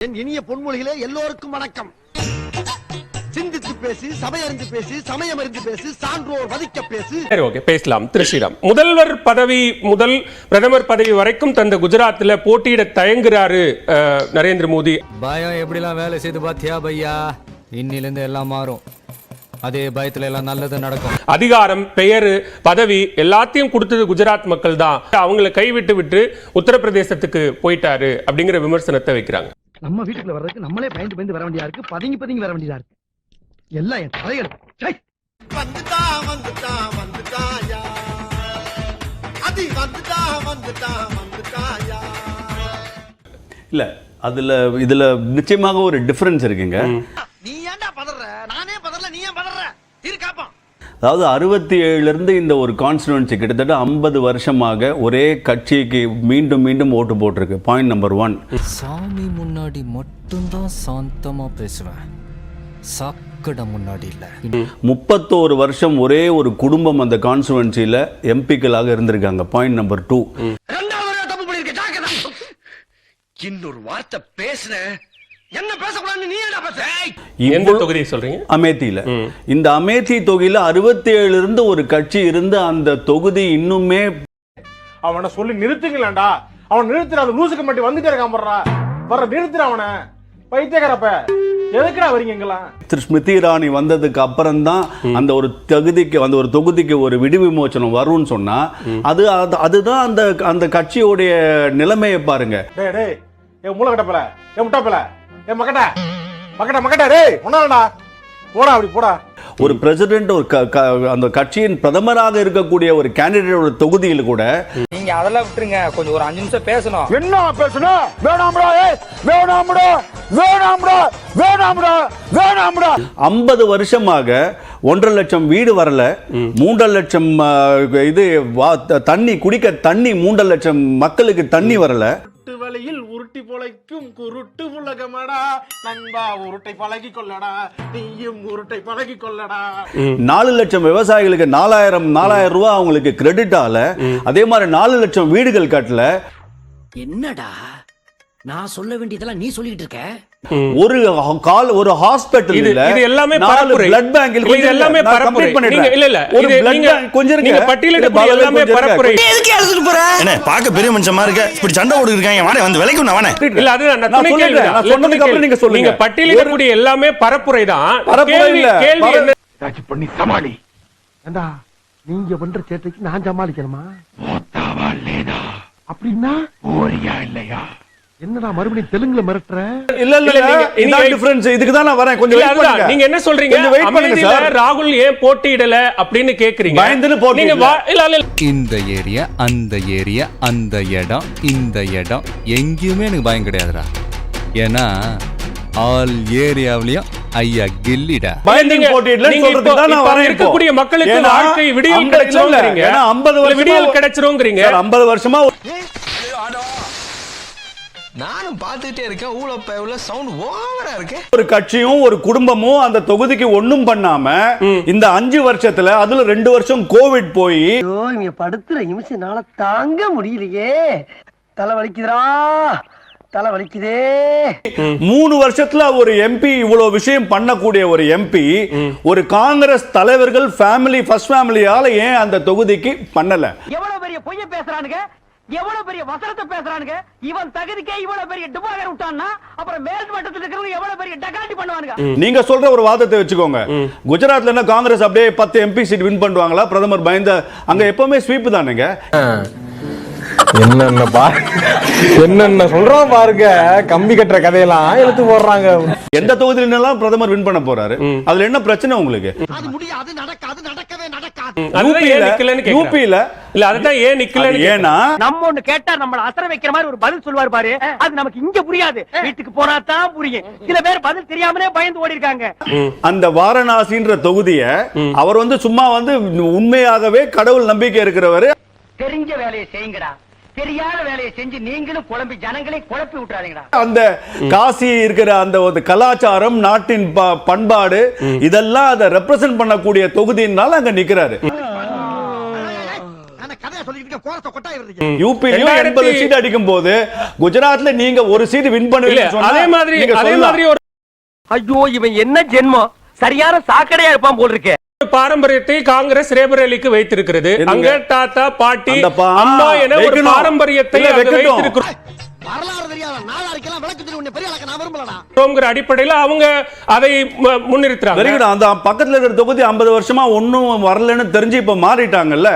என் இனிய பொன்மொழிகளே எல்லோருக்கும் வணக்கம். சிந்தித்து பேசு சபையறிந்து பேசு சமயம் அறிந்து பேசு சான்றோர் வதிக்க பேசு. சரி ஓகே பேசலாம். திரு ஸ்ரீராம் முதல்வர் பதவி முதல் பிரதமர் பதவி வரைக்கும் தந்த குஜராத்ல போட்டியிட தயங்குறாரு அஹ், நரேந்திர மோடி. பயம் எப்படிலாம் வேலை செய்து பாத்தியா பையா? இன்னிலிருந்து எல்லாம் மாறும். அதே பயத்துல எல்லாம் நல்லது நடக்கும். அதிகாரம் பெயர் பதவி எல்லாத்தையும் கொடுத்தது குஜராத் மக்கள் தான் அவங்களை கைவிட்டு விட்டு உத்தரப்பிரதேசத்துக்கு போயிட்டாரு அப்படிங்கிற விமர்சனத்தை வைக்கிறாங்க. நம்ம வீட்டுக்குள்ள வர்றதுக்கு நம்மளே பயந்து பயந்து வர வேண்டியதா இருக்கு. பதுங்கி பதுங்கி வர வேண்டியதா இருக்கு. எல்லாம் என் தலைகள். வந்துட்டா வந்துட்டா வந்துட்டாயா அதி வந்துட்டா வந்துட்டா வந்துட்டாயா இல்ல அதுல இதுல நிச்சயமாக ஒரு டிஃபரன்ஸ் இருக்குங்க. நீ ஏன்டா பதற? நானே பதறல நீ ஏன் பதற? இரு காப்போம். அதாவது அறுபத்தி ஏழுல இருந்து இந்த ஒரு கான்ஸ்டிடுவன்சி கிட்டத்தட்ட ஐம்பது வருஷமாக ஒரே கட்சிக்கு மீண்டும் மீண்டும் ஓட்டு போட்டிருக்கு. பாயிண்ட் நம்பர் ஒன் சாமி முன்னாடி மட்டும்தான் சாந்தமா பேசுவேன். சாக்கடை முன்னாடி இல்ல. முப்பத்தோரு வருஷம் ஒரே ஒரு குடும்பம் அந்த கான்ஸ்டிடுவன்சியில எம்பிக்களாக இருந்திருக்காங்க. பாயிண்ட் நம்பர் டூ இன்னொரு வார்த்தை பேசுன என்ன பேசக்கூடாதுன்னு நீ என்ன பேச எந்த தொகுதியை சொல்றீங்க? அமேத்தியில. இந்த அமேத்தி தொகுதியில அறுபத்தி ஏழுல இருந்து ஒரு கட்சி இருந்து அந்த தொகுதி இன்னுமே அவனை சொல்லி நிறுத்துங்களேன்டா. அவன் நிறுத்துற அந்த லூசுக்கு மட்டும் வந்துட்டே இருக்கான் வர்ற நிறுத்துற அவனை. பைத்தியக்காரப்ப. எதுக்குடா வரீங்க இங்கெல்லாம்? திரு ஸ்மிருதி இரானி வந்ததுக்கு அப்புறம் தான் அந்த ஒரு தகுதிக்கு அந்த ஒரு தொகுதிக்கு ஒரு விடு விமோச்சனம் வரும்னு சொன்னா அது அது- அதுதான் அந்த அந்த கட்சியோடைய நிலைமையை பாருங்க. டேய் டேய். என் மூளை கட்டப்பல. என் முட்டாப்பல. என் மக்கட்ட மக்கட்ட மக்கட்ட டேய் ஒன்னாடா போடா அப்படி போடா. ஒரு பிரசிடென்ட் ஒரு க- க- அந்த கட்சியின் பிரதமராக இருக்கக்கூடிய ஒரு கேண்டிடேட்டோட தொகுதியில் கூட நீங்க அதெல்லாம் விட்டுருங்க. கொஞ்சம் ஒரு அஞ்சு நிமிஷம் பேசணும். என்ன பேசணும் வேணாம்டா ஏய் வேணாம்டா வேணாம்டா வேணாம்டா வேணாம்டா. ஐம்பது வருஷமாக ஒன்றரை லட்சம் வீடு வரல. மூன்றரை லட்சம் இது தண்ணி குடிக்க தண்ணி மூன்றரை லட்சம் மக்களுக்கு தண்ணி வரல. உருட்டு வழியில் உருட்டி பொழைக்கும் குருட்டு உலகமடா. நண்பா உருட்டை பழகி கொள்ளடா. நீயும் உருட்டை பழகி கொள்ளடா. நாலு லட்சம் விவசாயிகளுக்கு நாலாயிரம் நாலாயிரம் ரூபாய் அவங்களுக்கு கிரெடிட் ஆகல அதே மாதிரி நாலு லட்சம் வீடுகள் கட்டல. என்னடா? நான் சொல்ல வேண்டியதெல்லாம் நீ சொல்லிட்டு இருக்க? ஒரு கால் ஒரு ஹாஸ்பிட்டல் இது இல்ல இது எல்லாமே பரப்புரை. பிளட் பேங்க் இது எல்லாமே பரப்புரை. நீங்க இல்ல இல்ல. ஒரு நீங்க bank கொஞ்சம் இருக்கு நீங்க பட்டியலிடக்கூடிய இல்ல, எல்லாமே. பரப்புரை. எதுக்கு எழுதிட்டு போற? என்ன பார்க்க பெரிய மனுஷன் மாதிரி இருக்க? இப்படி சண்டை போட்டு இருக்காங்க. வாடே வந்து விலைக்கும் நான் வானே இல்ல அது நான் துணை. கேள்வி நான் சொன்னதுக்கு அப்புறம் நீங்க சொல்லுங்க. நீங்க பட்டியலிடக்கூடிய எல்லாமே பரப்புரை தான். கேள்வி இல்ல. கேள்வி என்ன? ஏதாச்சும் பண்ணி சமாளி. ஏண்டா நீங்க பண்ற சேட்டைக்கு நான் சமாளிக்கணுமா? அப்படின்னா? ஓரியா இல்லையா? என்னடா மறுபடியும் தெலுங்குல மிரட்டுற இல்ல இல்ல இல்ல, டிஃபரன்ஸ் இதுக்கு தான் நான் வரேன் கொஞ்சம் வெயிட். பண்ணுங்க நீங்க என்ன சொல்றீங்க கொஞ்சம் வெயிட் பண்ணுங்க சார் ராகுல் ஏன் போட்டியிடல அப்படின்னு கேக்குறீங்க பயந்துன்னு போட்டியிடல. நீங்க இல்ல இல்ல. இந்த ஏரியா அந்த ஏரியா அந்த இடம் இந்த இடம் எங்கேயுமே எனக்கு பயம் கிடையாதுடா ஏன்னா ஆல் ஏரியாவிலையும் ஐயா கில்லிடா பயந்து நீங்க- போட்டியிடல இப்போ- தான் நான் வரேன். இருக்கக்கூடிய மக்களுக்கு வாழ்க்கை விடியல் கிடைச்சிருங்கிறீங்க. ஏன்னா 50 இல்ல, வருஷமா- விடியல் கிடைச்சிருங்கிறீங்க. சார், 50 வருஷமா நானும் பார்த்துட்டே இருக்கேன். ஊழப்ப உள்ள சவுண்ட் ஓவரா இருக்கு. ஒரு கட்சியும் ஒரு குடும்பமும் அந்த தொகுதிக்கு ஒண்ணும் பண்ணாம இந்த அஞ்சு வருஷத்துல அதுல ரெண்டு வருஷம் கோவிட் போய். இங்க படுத்துற நிமிஷம்னால தாங்க முடியலையே. தலை வலிக்குதுடா. தலை வலிக்குதே. மூணு வருஷத்துல ஒரு எம்பி இவ்வளவு விஷயம் பண்ணக்கூடிய ஒரு எம்பி ஒரு காங்கிரஸ் தலைவர்கள் ஃபேமிலி ஃபர்ஸ்ட் ஃபேமிலியால ஏன் அந்த தொகுதிக்கு பண்ணல? எவ்வளவு பெரிய பொய்ய பேசுறானுங்க? எவ்வளவு பெரிய வசனத்தை பேசுறானுங்க? இவன் தகுதிக்கே இவ்வளவு பெரிய டிபாகர் விட்டான்னா அப்புறம் மேல் மட்டத்தில் இருக்கிறவங்க எவ்வளவு பெரிய டகாட்டி பண்ணுவானுங்க? நீங்க சொல்ற ஒரு வாதத்தை வச்சுக்கோங்க. குஜராத்ல என்ன காங்கிரஸ் அப்படியே பத்து எம்பி சீட் வின் பண்ணுவாங்களா? பிரதமர் பயந்த அங்க எப்பவுமே ஸ்வீப் தானுங்க. என்னென்ன பா என்னென்ன சொல்றோம் பாருங்க. கம்பி கட்டுற கதையெல்லாம் எடுத்து போடுறாங்க. எந்த தொகுதியிலாம் பிரதமர் வின் பண்ண போறாரு. அதுல என்ன பிரச்சனை உங்களுக்கு? அது முடியாது நடக்காது நடக்கவே நடக்காது. யூபியில இல்ல அதுதான் ஏன் கேக்குறேன். ஏன்னா நம்ம ஒண்ணு கேட்டா நம்மள அசர வைக்கிற மாதிரி ஒரு பதில் சொல்லுவார் பாரு. அது நமக்கு இங்க புரியாது. வீட்டுக்கு போனா தான் புரியும். சில பேர் பதில் தெரியாமலே பயந்து ஓடி இருக்காங்க அந்த வாரணாசின்ற தொகுதிய அவர் வந்து சும்மா வந்து உண்மையாகவே கடவுள் நம்பிக்கை இருக்கிறவர். தெரிஞ்ச வேலையை செய்யுங்கடா. தெரியாத வேலையை செஞ்சு நீங்களும் குழம்பி ஜனங்களையும் குழப்பி விட்டுறாதீங்கடா. அந்த காசி இருக்கிற அந்த ஒரு கலாச்சாரம் நாட்டின் ப- பண்பாடு இதெல்லாம் அதை ரெப்ரசென்ட் பண்ணக்கூடிய தொகுதியினால அங்க நிக்கிறாரு. நான் கதையா சொல்லிட்டு இருக்க கோரத்தை கொட்டாய் விடுறீங்க யூபிலையும் ரெண்டாயிரத்தி- எண்பது சீட் அடிக்கும் போது குஜராத்ல நீங்க ஒரு சீட் வின் இல்ல பண்ணுவீங்க அதே மாதிரி அதே மாதிரி ஒரு ஐயோ இவன் என்ன ஜென்மம்? சரியான சாக்கடையா இருப்பான் போல் இருக்கே பாரம்பரியத்தை காங்கிரஸ் ரேபரேலிக்கு வைத்திருக்கிறது? அங்க தாத்தா பாட்டி அம்மா என ஒரு. பாரம்பரியத்தை அடிப்படையில அவங்க அதை முன்னிறுத்துறாங்க. அந்த பக்கத்துல இருக்கிற தொகுதி 50 வருஷமா ஒண்ணும் வரலன்னு தெரிஞ்சு இப்ப மாறிட்டாங்கல்ல?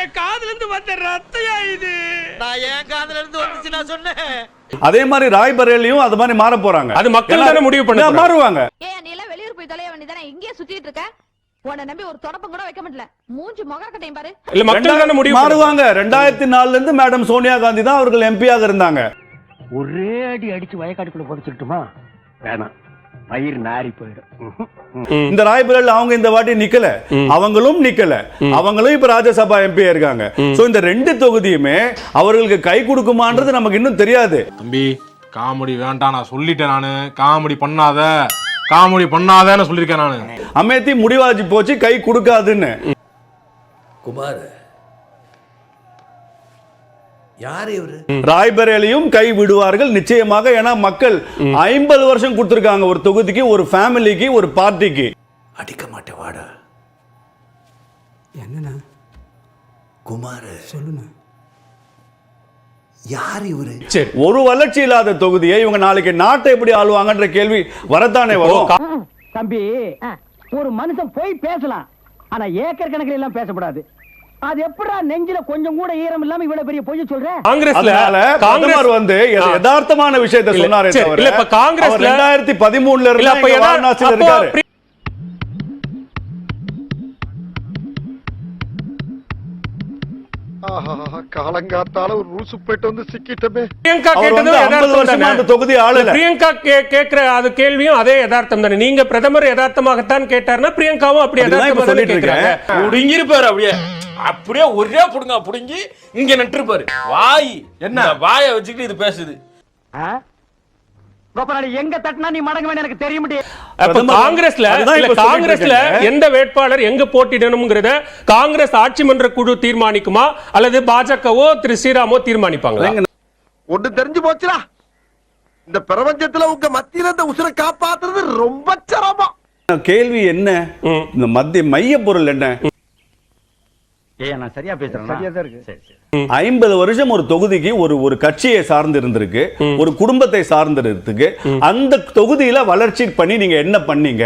என் காதுல இருந்து வந்த ரத்தையா இது? நான் என் காதுல இருந்து வந்துச்சு நான் சொன்னேன். அதே மாதிரி ராய்பரேலியும் அது மாதிரி மாற போறாங்க. அது மக்கள் தானே முடிவு பண்ண. மாறுவாங்க. ஏன் நீ எல்லாம் வெளியூர் போய் தொலைய வேண்டியதானே இங்கேயே சுத்திட்டு இருக்க? உன்னை நம்பி ஒரு தொடப்பம் கூட வைக்க முடியல மூஞ்சி முகரக்கட்டையும் பாரு. இல்ல மக்கள் தானே முடிவு. மாறுவாங்க. ரெண்டாயிரத்தி நாலுல இருந்து மேடம் சோனியா காந்தி தான் அவர்கள் எம்பியாக இருந்தாங்க. ஒரே அடி அடிச்சு வயக்காட்டுக்குள்ள புதைச்சிட்டுமா வேணாம். வயிறு நாரி போயிடும். இந்த ராய்பரேல் அவங்க இந்த வாட்டி நிக்கல. அவங்களும் நிக்கல. அவங்களும் இப்ப ராஜ்யசபா எம்பி இருக்காங்க. சோ இந்த ரெண்டு தொகுதியுமே அவர்களுக்கு கை கொடுக்குமான்றது நமக்கு இன்னும் தெரியாது. தம்பி காமெடி வேண்டாம் நான் சொல்லிட்டேன் நானு. காமெடி பண்ணாத. காமெடி பண்ணாதன்னு சொல்லியிருக்கேன் நானு. அமேத்தி முடிவாச்சு போச்சு கை கொடுக்காதுன்னு. குமார் யார் இவரு? ராய்பரேலியும் கை விடுவார்கள் நிச்சயமாக. ஏன்னா மக்கள் ஐம்பது வருஷம் கொடுத்திருக்காங்க ஒரு தொகுதிக்கு ஒரு ஃபேமிலிக்கு ஒரு பார்ட்டிக்கு. அடிக்க மாட்டேன் வாடா. என்னண்ணா? குமார். சொல்லுண்ணா. யார் இவரு? சரி ஒரு வளர்ச்சி இல்லாத தொகுதியை இவங்க நாளைக்கு நாட்டை எப்படி ஆளுவாங்கன்ற கேள்வி வரத்தானே வரும். தம்பி ஒரு மனுஷன் போய் பேசலாம் ஆனா ஏக்கர் கணக்கில் எல்லாம் பேசக்கூடாது அது எப்படா நெஞ்சில கொஞ்சம் கூட ஈரம் இல்லாம இவ்வளவு பெரிய பொய்ய சொல்ற? காங்கிரஸ்ல காங்கிரஸ் வந்து. யதார்த்தமான விஷயத்தை சொன்னாரே சரி, தவிர இல்ல, இப்ப இல்ல அப்ப இருந்து எதா- வாரணாசியில் அப்போ இருக்காரு. காலங்காத்தால ஒரு ரூசு போயிட்டு வந்து சிக்கிட்டமே. பிரியங்கா அவர் கேட்டதும் வந்து 50 யதார்த்தம் வருஷமா தானே? அந்த தொகுதி ஆளல. இல்ல, பிரியங்கா கே- கேக்குற அது கேள்வியும் அதே யதார்த்தம் தானே? நீங்க பிரதமர் யதார்த்தமாகத்தான் கேட்டாருன்னா பிரியங்காவும் அப்படி இப்ப யதார்த்தமா சொல்லிட்டு கேக்குறாங்க. புடுங்கிருப்பாரு அப்படியே. அப்படியே ஒரே புடுங்க புடுங்கி இங்க நட்டுருப்பாரு வாய் என்ன? வாயை வச்சுக்கிட்டு இது பேசுது. எங்க தட்டினா நீ மடங்க எனக்கு அப்ப பிரதமர் காங்கிரஸ்ல காங்கிரஸ்ல. எந்த வேட்பாளர் எங்க போட்டியிடணுங்கிறத காங்கிரஸ் ஆட்சி மன்ற குழு தீர்மானிக்குமா? அல்லது பாஜகவோ திரு ஸ்ரீராமோ தீர்மானிப்பாங்களா? ஒண்ணு தெரிஞ்சு போச்சுடா. இந்த பிரபஞ்சத்துல உங்க மத்தியில இந்த உசுரை காப்பாத்துறது ரொம்ப சிரமம். கேள்வி என்ன. இந்த மத்திய மைய பொருள் என்ன ஏய் நான் சரியா பேசுறேன் சரியா தான் இருக்கு ஐம்பது வருஷம் ஒரு தொகுதிக்கு ஒரு ஒரு கட்சியை சார்ந்து இருந்திருக்கு ஒரு குடும்பத்தை சார்ந்து இருக்கு அந்த தொகுதியில வளர்ச்சி பண்ணி நீங்க என்ன பண்ணீங்க?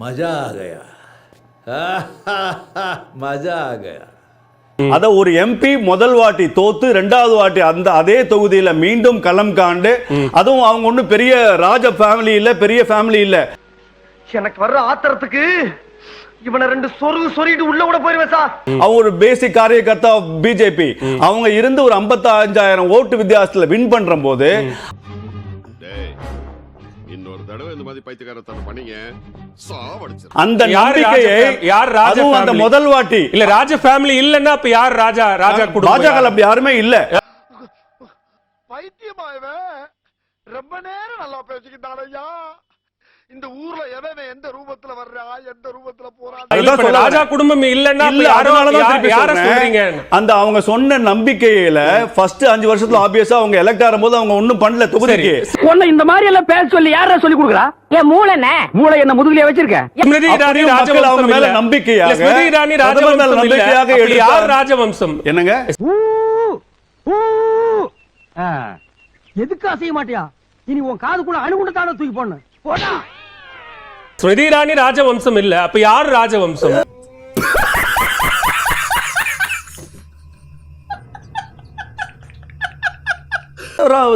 மஜா ஆ கயா. மஜா ஆ கயா. அத ஒரு எம்பி முதல் வாட்டி தோத்து ரெண்டாவது வாட்டி அந்த அதே தொகுதியில மீண்டும் களம் காண்டு அதுவும் அவங்க ஒண்ணும் பெரிய ராஜ ஃபேமிலி இல்ல பெரிய ஃபேமிலி இல்ல. எனக்கு வர்ற ஆத்திரத்துக்கு இவனை ரெண்டு சொருகு சொருகிட்டு உள்ள கூட போயிருவேன் சார். அவங்க ஒரு பேசிக் காரியகர்த்தா பிஜேபி அவங்க இருந்து ஒரு 55000 ஓட்டு வித்தியாசத்துல வின் பண்ற போது இன்னொரு தடவை இந்த மாதிரி பைத்தியக்காரத்தனம் பண்ணீங்க. சாவடிச்சு அந்த நம்பிக்கையை? யார் ராஜ அந்த? முதல் வாட்டி. இல்ல ராஜ ஃபேமிலி இல்லன்னா அப்ப யார் ராஜா ராஜா குடும்பம்? யார்? அப்படி யாருமே இல்ல. பைத்தியமா இவன்? ரொம்ப நேரம் நல்லா பேசிக்கிட்டான் ஐயா. இந்த ஊர்ல எவன் எந்த ரூபத்துல வர்றா எந்த ரூபத்துல சொல்ல ராஜா குடும்பம் இல்லன்னா யாரோ- சொல்றீங்க. அந்த அவங்க சொன்ன நம்பிக்கையில ஃபர்ஸ்ட் அஞ்சு வருஷத்துல ஆபியஸா அவங்க எலெக்ட் ஆகும்போது அவங்க ஒண்ணும் பண்ணல தொகுதிக்கு. உன்னை இந்த மாதிரி எல்லாம் பேச சொல்லி யாரா சொல்லி கொடுக்குறா? என் மூளை என்ன? மூளை என்ன முதுகுலயே வச்சிருக்க? அவங்க மேல. நம்பிக்கையாக, ஸ்மிருதி மேல ராஜவம்சம். நம்பிக்கையாக. யார் ராஜவம்சம்? என்னங்க? எதுக்கு அசைய மாட்டியா? இனி உன் காதுக்குள்ள அணுகுண்டு தானே தூக்கி போடணும். போடா. ஸ்மிருதி இரானி ராஜவம்சம் இல்ல. அப்ப யார் ராஜவம்சம்?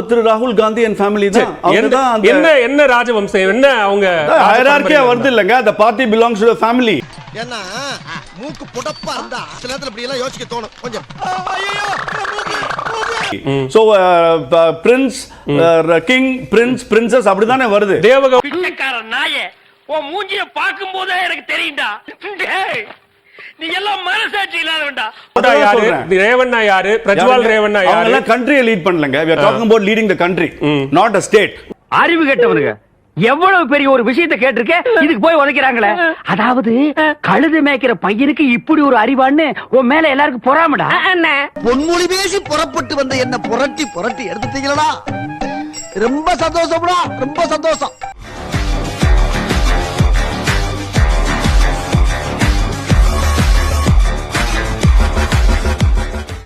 திரு ராகுல் காந்தி அண்ட் ஃபேமிலி தான். அவங்க என்ன தான் அந்த என்ன என்ன ராஜவம்சம்? என்ன அவங்க ஹைரார்க்கியா வருது இல்லங்க. அந்த பார்ட்டி பிலாங்ஸ் டு ஃபேமிலி ஏன்னா மூக்கு புடப்பா இருந்தா சில நேரத்துல இப்படி எல்லாம் யோசிக்க தோணும். கொஞ்சம். ஐயோ so prince king prince princess அப்படிதானே வருது. தேவக பிச்சைக்கார நாயே உன் மூஞ்சிய பாக்கும் போதே எனக்கு தெரியும்டா. நீ எல்லாம் மனசாட்சி இல்லாதவன்டா. யாரு? ரேவண்ணா யாரு? பிரஜ்வால் ரேவண்ணா யாரு? எல்லாம் கண்ட்ரியை லீட் பண்ணலங்க. We are talking about leading the country not a state அறிவு கேட்டவனுங்க. எவ்வளவு பெரிய ஒரு விஷயத்தை கேட்டிருக்க இதுக்கு போய் உதைக்கிறாங்களே. அதாவது கழுது மேய்க்கிற பையனுக்கு இப்படி ஒரு அறிவான்னு உன் மேல எல்லாருக்கும் பொறாமடா? என்ன பொன்மொழி பேசி புறப்பட்டு வந்த என்ன புரட்டி புரட்டி எடுத்துட்டீங்களா ரொம்ப சந்தோஷம் ரொம்ப சந்தோஷம்.